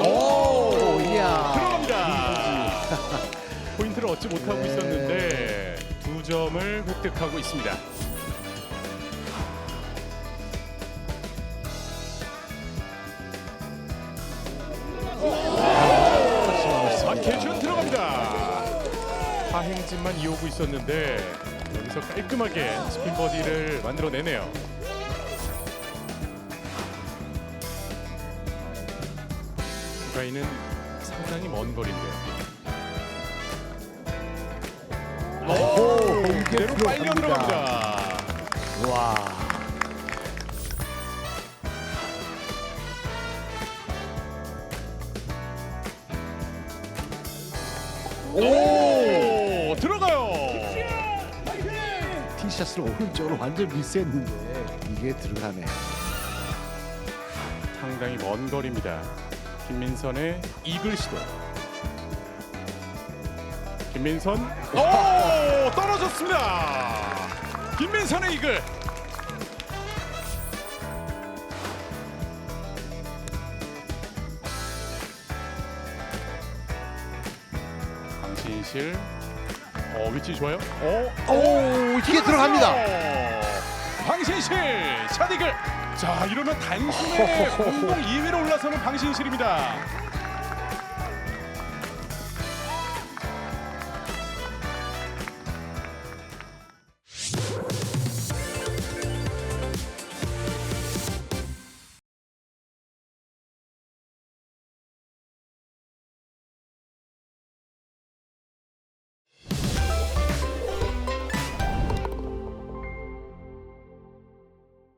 오, 이야. 들어갑니다. 포인트를 얻지 못하고 네. 있었는데 두 점을 획득하고 있습니다. 아, 개준 들어갑니다. 하행진만 이어오고 있었는데 여기서 깔끔하게 스피버디를 만들어내네요. 후가이는 상당히 먼 거리인데요. 오, 그대로 빨려 들어갑니다. 와. 오, 들어가요. 티셔츠를 오른쪽으로 완전 미스했는데 이게 들어가네. 상당히 먼 거리입니다. 김민선의 이글 시도. 김민선, 오 떨어졌습니다. 김민선의 이글. 강신실, 어 위치 좋아요. 어, 오, 이게 들어갑니다. 방신실 샷 이글. 자 이러면 단숨에 공동 2위로 올라서는 방신실입니다.